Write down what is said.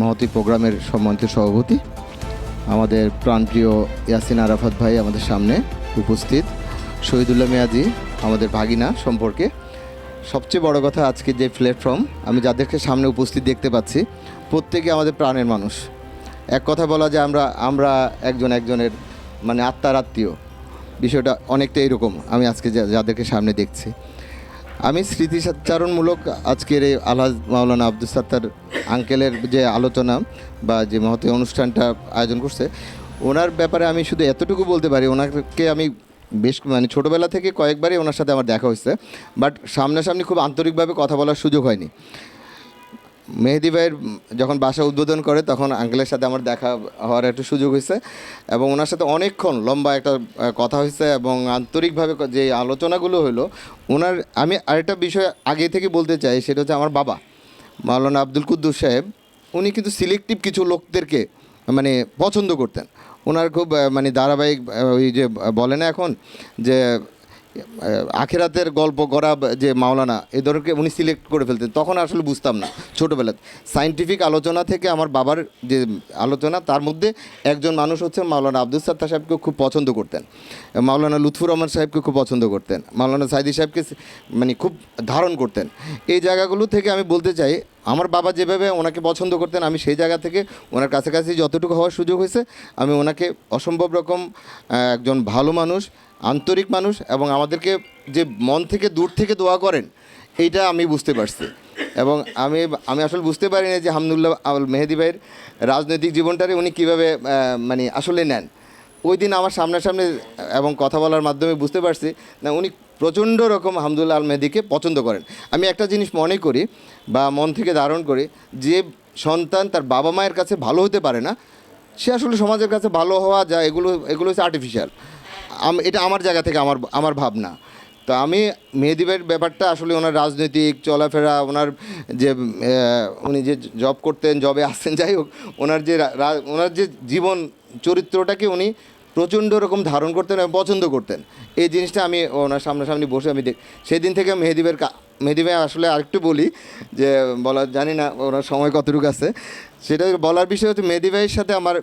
মহতি প্রোগ্রামের সম্মানিত সভাপতি, আমাদের প্রাণপ্রিয় ইয়াসিন আরাফাত ভাই আমাদের সামনে উপস্থিত। শহীদুল্লাহ মিয়াজি আমাদের ভাগিনা সম্পর্কে। সবচেয়ে বড় কথা আজকে যে প্ল্যাটফর্ম আমি যাদেরকে সামনে উপস্থিত দেখতে পাচ্ছি, প্রত্যেকে আমাদের প্রাণের মানুষ। এক কথা বলা যে আমরা আমরা একজন একজনের মানে আত্মার আত্মীয়। বিষয়টা অনেকটা এরকম, আমি আজকে যাদেরকে সামনে দেখছি। আমি স্মৃতিচারণমূলক আজকের এই আলহাজ মাওলানা আব্দুল সাত্তার আঙ্কেলের যে আলোচনা বা যে মহতে অনুষ্ঠানটা আয়োজন করছে, ওনার ব্যাপারে আমি শুধু এতটুকু বলতে পারি, ওনাকে আমি বেশ মানে ছোটোবেলা থেকে কয়েকবারই ওনার সাথে আমার দেখা হয়েছে, বাট সামনাসামনি খুব আন্তরিকভাবে কথা বলার সুযোগ হয়নি। মেহেদি ভাইয়ের যখন বাসা উদ্বোধন করে, তখন আঙ্কেলের সাথে আমার দেখা হওয়ার একটা সুযোগ হয়েছে। এবং ওনার সাথে অনেকক্ষণ লম্বা একটা কথা হয়েছে এবং আন্তরিকভাবে যে আলোচনাগুলো হলো, ওনার, আমি আরেকটা বিষয় আগে থেকে বলতে চাই, সেটা হচ্ছে আমার বাবা, মাওলানা আব্দুল কুদ্দুস সাহেব, উনি কিন্তু সিলেক্টিভ কিছু লোকদেরকে মানে পছন্দ করতেন। ওনার খুব মানে ধারাবাহিক ওই যে বলে না এখন যে আখেরাতের গল্প করা যে মাওলানা, এ এদেরকে উনি সিলেক্ট করে ফেলতেন, তখন আসলে বুঝতাম না ছোটোবেলাতে সাইন্টিফিক আলোচনা থেকে আমার বাবার যে আলোচনা, তার মধ্যে একজন মানুষ হচ্ছে মাওলানা আব্দুল সাত্তার সাহেবকে খুব পছন্দ করতেন। মাওলানা লুৎফুর রহমান সাহেবকে খুব পছন্দ করতেন। মাওলানা সাইদি সাহেবকে মানে খুব ধারণ করতেন। এই জায়গাগুলো থেকে আমি বলতে চাই আমার বাবা যেভাবে ওনাকে পছন্দ করতেন, আমি সেই জায়গা থেকে ওনার কাছাকাছি যতটুকু হওয়ার সুযোগ হয়েছে, আমি ওনাকে অসম্ভব রকম একজন ভালো মানুষ, আন্তরিক মানুষ এবং আমাদেরকে যে মন থেকে দূর থেকে দোয়া করেন, এইটা আমি বুঝতে পারছি। এবং আমি আমি আসলে বুঝতে পারিনি যে হামদুল্লাহ মেহেদি ভাইয়ের রাজনৈতিক জীবনটারে উনি কীভাবে মানে আসলে নেন। ওই দিন আমার সামনাসামনি এবং কথা বলার মাধ্যমে বুঝতে পারছি না উনি প্রচণ্ড রকম হামদুল্লাহ আল মেহেদিকে পছন্দ করেন। আমি একটা জিনিস মনে করি বা মন থেকে ধারণ করি যে সন্তান তার বাবা মায়ের কাছে ভালো হতে পারে না, সে আসলে সমাজের কাছে ভালো হওয়া যা এগুলো এগুলো হচ্ছে আর্টিফিশিয়াল এটা আমার জায়গা থেকে আমার আমার ভাবনা। তো আমি মেহেদিবের ব্যাপারটা আসলে ওনার রাজনৈতিক চলাফেরা, ওনার যে উনি যে জব করতেন জবে আসতেন, যাই হোক, ওনার যে ওনার যে জীবন চরিত্রটাকে উনি প্রচণ্ড রকম ধারণ করতেন এবং পছন্দ করতেন। এই জিনিসটা আমি ওনার সামনাসামনি বসে আমি দেখ সেদিন থেকে মেহেদিবের মেহেদি ভাই আসলে আরেকটু বলি যে বলা জানি না ওনার সময় কতটুকু আছে। সেটা বলার বিষয় হচ্ছে মেহেদি ভাইয়ের সাথে আমার